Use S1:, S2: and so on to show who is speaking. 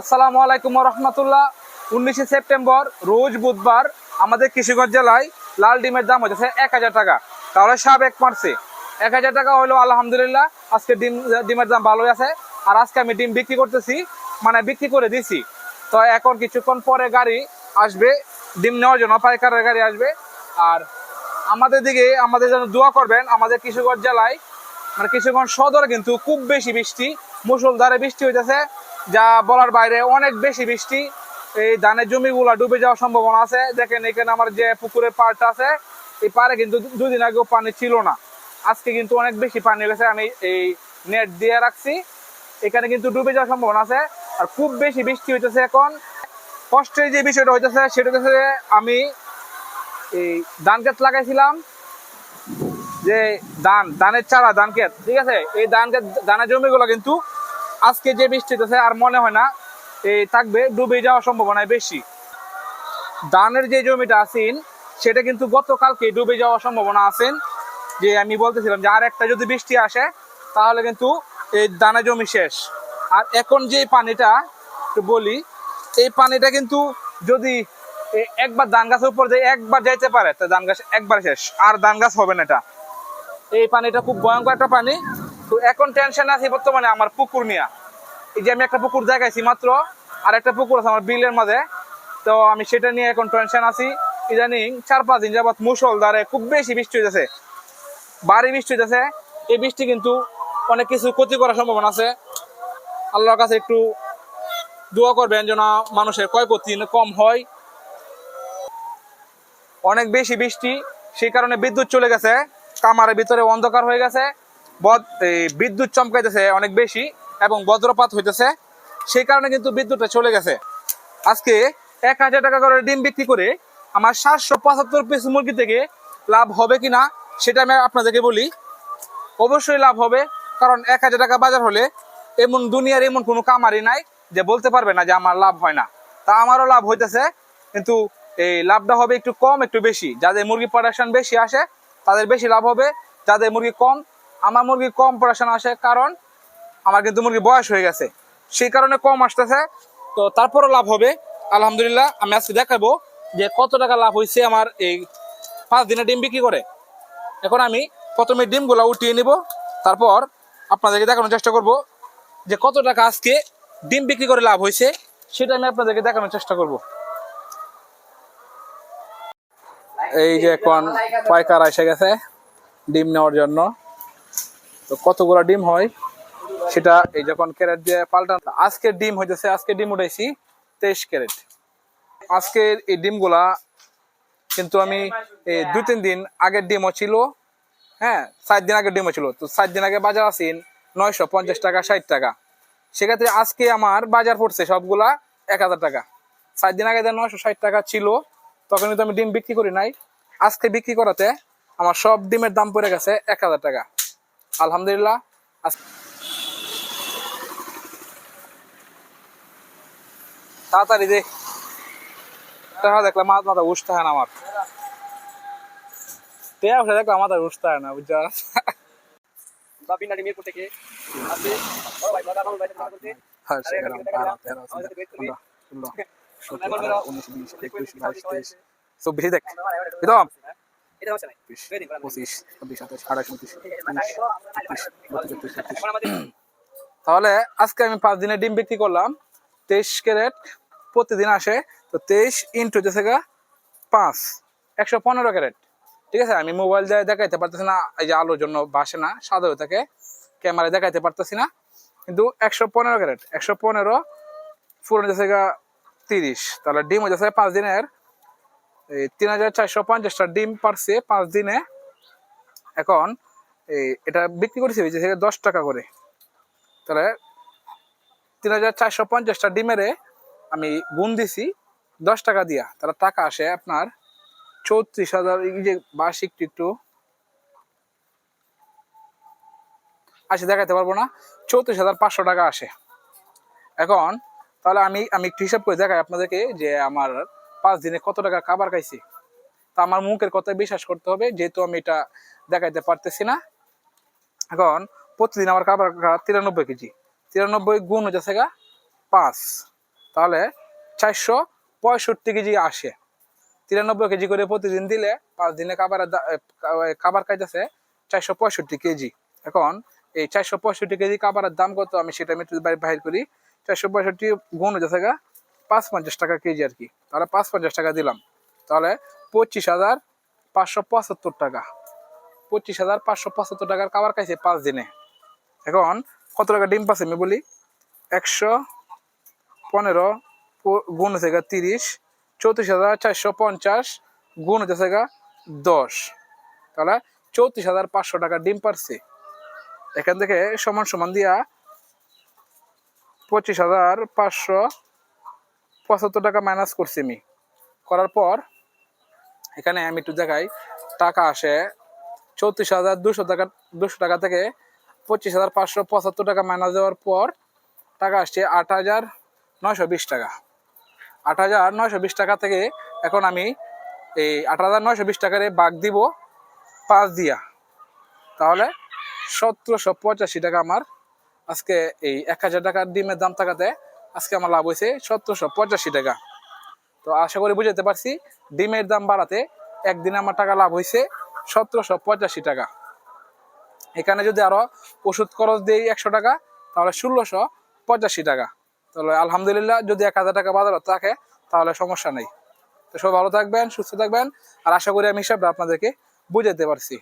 S1: আসসালামু আলাইকুম রহমতুল্লাহ উনিশে সেপ্টেম্বর, রোজ বুধবার আমাদের কিশোরগঞ্জ জেলায় লাল ডিমের দাম হচ্ছে এক হাজার টাকা। তাহলে সাব এক মারছে। এক হাজার টাকা হলো আলহামদুলিল্লাহ, আজকে ডিম, ডিমের দাম ভালোই আছে। আর আজকে আমি ডিম বিক্রি করতেছি মানে বিক্রি করে দিছি। তো এখন কিছুক্ষণ পরে গাড়ি আসবে, ডিম নেওয়ার জন্য পাইকারের গাড়ি আসবে। আর আমাদের দিকে, আমাদের জন্য দোয়া করবেন, আমাদের কিশোরগঞ্জ জেলায় মানে কিশোরগঞ্জ সদরে কিন্তু খুব বেশি বৃষ্টি মুসলধারে বৃষ্টি হইতেছে। যা বলার বাইরে অনেক বেশি বৃষ্টি। এই ধানের জমিগুলা ডুবে যাওয়ার সম্ভাবনা আছে। দেখেন এখানে আমার যে পুকুরের পাড়টা আছে, এই পাড়ে কিন্তু দুদিন আগেও পানি ছিল না। আজকে কিন্তু অনেক বেশি পানি গেছে আমি এই নেট দিয়ে রাখছি। এখানে কিন্তু ডুবে যাওয়ার সম্ভাবনা আছে, আর খুব বেশি বৃষ্টি হইতেছে এখন। কষ্টের যে বিষয়টা হইতেছে, সেটা হচ্ছে আমি এই ধান গাছ লাগাইছিলাম। যে ধান, ধানের চারা, ধান ক্ষেত, ঠিক আছে? এই ধান ক্ষেত, ধানের জমিগুলো কিন্তু আজকে যে বৃষ্টি হতেছে আর মনে হয় না এই থাকবে, ডুবে যাওয়ার সম্ভাবনা বেশি। ধানের যে জমিটা আছেন, সেটা কিন্তু গতকালকে ডুবে যাওয়ার সম্ভাবনা আছেন। যে আমি বলতেছিলাম যে, আর একটা যদি বৃষ্টি আসে, তাহলে কিন্তু এই দানা জমি শেষ। আর এখন যে পানিটা বলি, এই পানিটা কিন্তু যদি একবার ধান গাছের উপর দিয়ে একবার যাইতে পারে, তা ধান গাছ একবার শেষ, আর ধান গাছ হবে না এটা। এই পানিটা খুব ভয়ঙ্কর একটা পানি তো এখন টেনশন আছে বর্তমানে আমার পুকুর নিয়ে। এই যে আমি একটা পুকুর দেখাইছি মাত্র, আর একটা পুকুর আছে আমার বিলের মাঝে। তো আমি সেটা নিয়ে এখন টেনশন আছি। ইদানিং চার পাঁচ দিন যাবত মুসলধারে খুব বেশি বৃষ্টি হইতেছে। বাড়ি বৃষ্টি হইতেছে। এই বৃষ্টি কিন্তু অনেক কিছু ক্ষতি করার সম্ভাবনা আছে। আল্লাহর কাছে একটু দোয়া করবেন যেন মানুষের ক্ষয়ক্ষতি কম হয়। অনেক বেশি বৃষ্টি, সেই কারণে বিদ্যুৎ চলে গেছে। কামারের ভিতরে অন্ধকার হয়ে গেছে। বিদ্যুৎ চমকাইতেছে অনেক বেশি এবং বজ্রপাত হইতেছে। সেই কারণে কিন্তু বিদ্যুৎটা চলে গেছে। আজকে এক হাজার টাকা করে ডিম বিক্রি করে আমার সাতশো পঁচাত্তর পিস মুরগি থেকে লাভ হবে কিনা সেটা আমি আপনাদেরকে বলি। অবশ্যই লাভ হবে, কারণ এক হাজার টাকা বাজার হলে এমন দুনিয়ার এমন কোনো কামারই নাই যে বলতে পারবে না যে আমার লাভ হয় না। তা আমারও লাভ হইতেছে, কিন্তু এই লাভটা হবে একটু কম, একটু বেশি। যাদের মুরগি প্রোডাকশন বেশি আসে, তাদের বেশি লাভ হবে। যাদের মুরগি কম আমার মুরগি কম প্রোডাকশন আসে, কারণ আমার কিন্তু মুরগি বয়স হয়ে গেছে। সেই কারণে কম আসতেছে। তো তারপরও লাভ হবে। আলহামদুলিল্লাহ, আমি আজকে দেখাবো যে কত টাকা লাভ হয়েছে আমার এই পাঁচ দিনের ডিম বিক্রি করে। এখন আমি প্রথমে ডিমগুলো উঠিয়ে নিব। তারপর আপনাদেরকে দেখানোর চেষ্টা করব যে কত টাকা আজকে ডিম বিক্রি করে লাভ হয়েছে। সেটা আমি আপনাদেরকে দেখানোর চেষ্টা করব। এই যে এখন পাইকার এসে গেছে ডিম নেওয়ার জন্য। তো কতগুলো ডিম হয় সেটা এই যখন ক্যারেট দিয়ে পাল্টান, আজকের ডিম হইতেছে আজকে ডিম উঠাইছি তেইশ ক্যারেট। আজকের এই ডিমগুলা কিন্তু আমি এই দুই তিন দিন আগের ডিমও ছিল হ্যাঁ সাত দিন আগের ডিমও ছিল। তো সাত দিন আগে বাজার আছেন নয়শো পঞ্চাশ টাকা, ষাট টাকা। সেক্ষেত্রে আজকে আমার বাজার পড়ছে সবগুলা এক হাজার টাকা। সাত দিন আগে যে নয়শো ষাট টাকা ছিল তখন কিন্তু আমি ডিম বিক্রি করি নাই। আজকে বিক্রি করাতে আমার সব ডিমের দাম পড়ে গেছে এক হাজার টাকা। আলহামদুলিল্লাহ। তাড়াতাড়ি দে। দেখলাম মাথা মাথা উঠতে হয় না আমার। টেয়া উঠে দেখলাম মাথা উঠতে হয় না
S2: দেখা।
S1: চব্বিশ দেখ পঁচিশ ছাব্বিশ সাতাশ আঠাশ উনত্রিশ তাহলে আজকে আমি পাঁচ দিনের ডিম বিক্রি করলাম তেইশ ক্যারেট প্রতিদিন আসে তো তেইশ ইন্টু গা পাঁচ একশো পনেরো ক্যারেট ঠিক আছে আমি মোবাইল দিয়ে দেখাইতে পারতেছি না এই যে আলোর জন্য বাসে না সাদা হয়ে থাকে ক্যামেরায় দেখাইতে পারতেছি না কিন্তু একশো পনেরো ক্যারেট একশো পনেরো পুরনো যাচ্ছে গা তিরিশ তাহলে ডিম হচ্ছে পাঁচ দিনের এই তিন হাজার চারশো পঞ্চাশটা ডিম পারছে পাঁচ দিনে। এখন এই এটা বিক্রি করেছি হয়েছে দশ টাকা করে। তাহলে তিন হাজার চারশো পঞ্চাশটা ডিমেরে আমি গুণ দিছি দশ টাকা দিয়া। তাহলে টাকা আসে আপনার চৌত্রিশ হাজার, এই যে বার্ষিক একটু। আসে দেখাতে পারব না। চৌত্রিশ হাজার পাঁচশো টাকা আসে। এখন তাহলে আমি আমি একটু হিসাব করে দেখাই আপনাদেরকে যে আমার পাঁচ দিনে কত টাকা খাবার খাইছি? তা আমার মুখের কথায় বিশ্বাস করতে হবে, যেহেতু আমি এটা দেখাইতে পারতেছি না। এখন প্রতিদিন আমার খাবার তিরানব্বই কেজি। তিরানব্বই গুণ হচ্ছে গা পাঁচ। তাহলে চারশো পঁয়ষট্টি কেজি আসে। তিরানব্বই কেজি করে প্রতিদিন দিলে পাঁচ দিনে দা- খাবার খাইতেছে চারশো পঁয়ষট্টি কেজি। এখন এই চারশো পঁয়ষট্টি কেজি খাবারের দাম কত আমি সেটা আমি বাহির করি। চারশো পঁয়ষট্টি গুণ হচ্ছে গা পাঁচ পঞ্চাশ টাকা কেজি আর কি। তাহলে পাঁচ পঞ্চাশ টাকা দিলাম। তাহলে পঁচিশ হাজার পাঁচশো পঁচাত্তর টাকা। পঁচিশ হাজার পাঁচশো পঁচাত্তর টাকার খাবার খাইছে পাঁচ দিনে। এখন কত টাকা ডিম পাচ্ছে আমি বলি? একশো পনেরো গুণ হচ্ছে গা তিরিশ, চৌত্রিশ হাজার চারশো পঞ্চাশ, গুণ হচ্ছে গা দশ। তাহলে চৌত্রিশ হাজার পাঁচশো টাকা ডিম পারছে। এখান থেকে সমান সমান দিয়া পঁচিশ হাজার পাঁচশো পঁচাত্তর টাকা মাইনাস করছি আমি। করার পর এখানে আমি একটু দেখাই টাকা আসে চৌত্রিশ হাজার দুশো টাকা দুশো টাকা থেকে পঁচিশ হাজার পাঁচশো পঁচাত্তর টাকা মাইনাস দেওয়ার পর টাকা আসছে আট হাজার নয়শো বিশ টাকা। আট হাজার নয়শো বিশ টাকা থেকে এখন আমি এই আট হাজার নয়শো বিশ টাকারে বাঘ দিব পাঁচ দিয়া। তাহলে সতেরোশো পঁচাশি টাকা আমার আজকে এই এক হাজার টাকার ডিমের দাম থাকাতে আজকে আমার লাভ হয়েছে সতেরোশো পঁচাশি টাকা। তো আশা করি বুঝাতে পারছি, ডিমের দাম বাড়াতে একদিনে আমার টাকা লাভ হয়েছে সতেরোশো পঁচাশি টাকা। এখানে যদি আরও ওষুধ খরচ দিই একশো টাকা, তাহলে ষোলোশো পঁচাশি টাকা। তাহলে আলহামদুলিল্লাহ, যদি এক হাজার টাকা বাজারত থাকে, তাহলে সমস্যা নেই। তো সব ভালো থাকবেন, সুস্থ থাকবেন, আর আশা করি আমি হিসাবটা আপনাদেরকে বুঝাতে পারছি।